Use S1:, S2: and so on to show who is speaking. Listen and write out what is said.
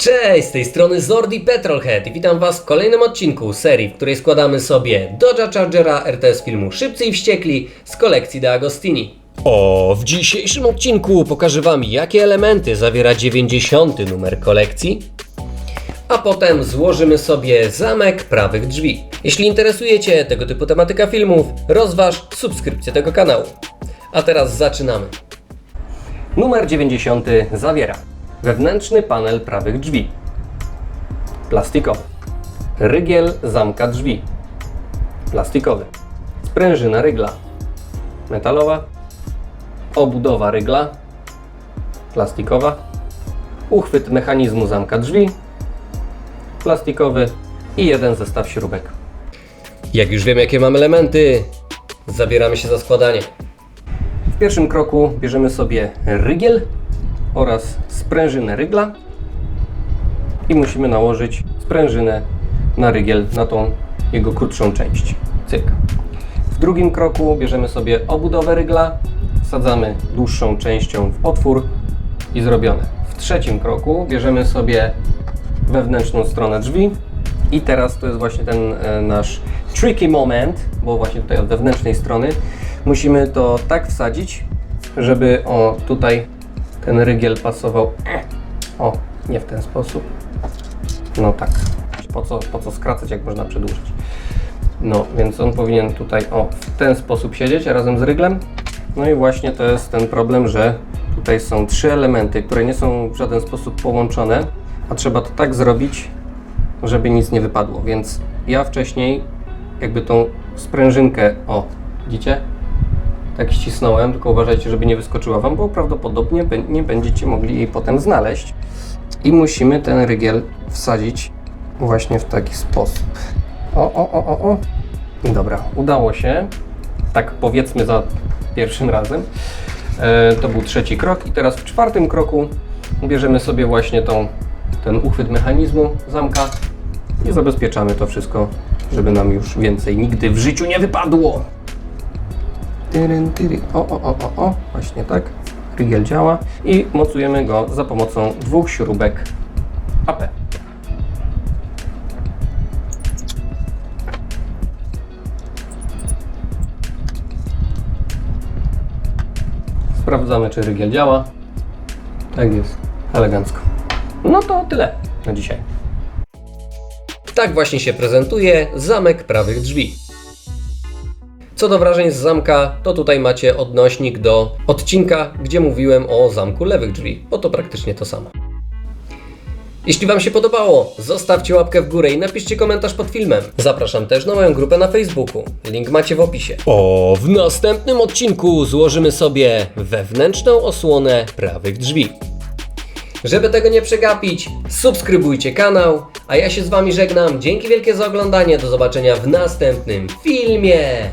S1: Cześć, z tej strony Zordi Petrolhead i witam Was w kolejnym odcinku serii, w której składamy sobie Dodge'a Chargera RTS filmu Szybcy i Wściekli z kolekcji De Agostini. O, w dzisiejszym odcinku pokażę Wam, jakie elementy zawiera 90. numer kolekcji, a potem złożymy sobie zamek prawych drzwi. Jeśli interesuje Cię tego typu tematyka filmów, rozważ subskrypcję tego kanału. A teraz zaczynamy. Numer 90 zawiera wewnętrzny panel prawych drzwi, plastikowy, rygiel zamka drzwi, plastikowy, sprężyna rygla, metalowa, obudowa rygla, plastikowa, uchwyt mechanizmu zamka drzwi, plastikowy i jeden zestaw śrubek. Jak już wiem, jakie mam elementy, zabieramy się za składanie. W pierwszym kroku bierzemy sobie rygiel oraz sprężynę rygla i musimy nałożyć sprężynę na rygiel, na tą jego krótszą część. Cyk. W drugim kroku bierzemy sobie obudowę rygla, wsadzamy dłuższą częścią w otwór i zrobione. W trzecim kroku bierzemy sobie wewnętrzną stronę drzwi i teraz to jest właśnie ten e, nasz tricky moment, bo właśnie tutaj od wewnętrznej strony musimy to tak wsadzić, żeby o tutaj ten rygiel pasował. O, nie w ten sposób. No tak. Po co, po co skracać, jak można przedłużyć? No, więc on powinien tutaj o w ten sposób siedzieć razem z ryglem. No i właśnie to jest ten problem, że tutaj są trzy elementy, które nie są w żaden sposób połączone, a trzeba to tak zrobić, żeby nic nie wypadło. Więc ja wcześniej jakby tą sprężynkę, o, widzicie? Tak ścisnąłem, tylko uważajcie, żeby nie wyskoczyła Wam, bo prawdopodobnie nie będziecie mogli jej potem znaleźć. I musimy ten rygiel wsadzić właśnie w taki sposób. O, o, o, o, o. Dobra, udało się. Tak powiedzmy za pierwszym razem. E, to był trzeci krok i teraz w czwartym kroku bierzemy sobie właśnie tą, ten uchwyt mechanizmu zamka i zabezpieczamy to wszystko, żeby nam już więcej nigdy w życiu nie wypadło. Tyryn, tyry. O, o, o, o, o, właśnie tak. Rygiel działa i mocujemy go za pomocą dwóch śrubek AP. Sprawdzamy, czy rygiel działa. Tak jest, elegancko. No to tyle na dzisiaj. Tak właśnie się prezentuje zamek prawych drzwi. Co do wrażeń z zamka, to tutaj macie odnośnik do odcinka, gdzie mówiłem o zamku lewych drzwi, bo to praktycznie to samo. Jeśli Wam się podobało, zostawcie łapkę w górę i napiszcie komentarz pod filmem. Zapraszam też na moją grupę na Facebooku. Link macie w opisie. O, w następnym odcinku złożymy sobie wewnętrzną osłonę prawych drzwi. Żeby tego nie przegapić, subskrybujcie kanał, a ja się z Wami żegnam. Dzięki wielkie za oglądanie. Do zobaczenia w następnym filmie.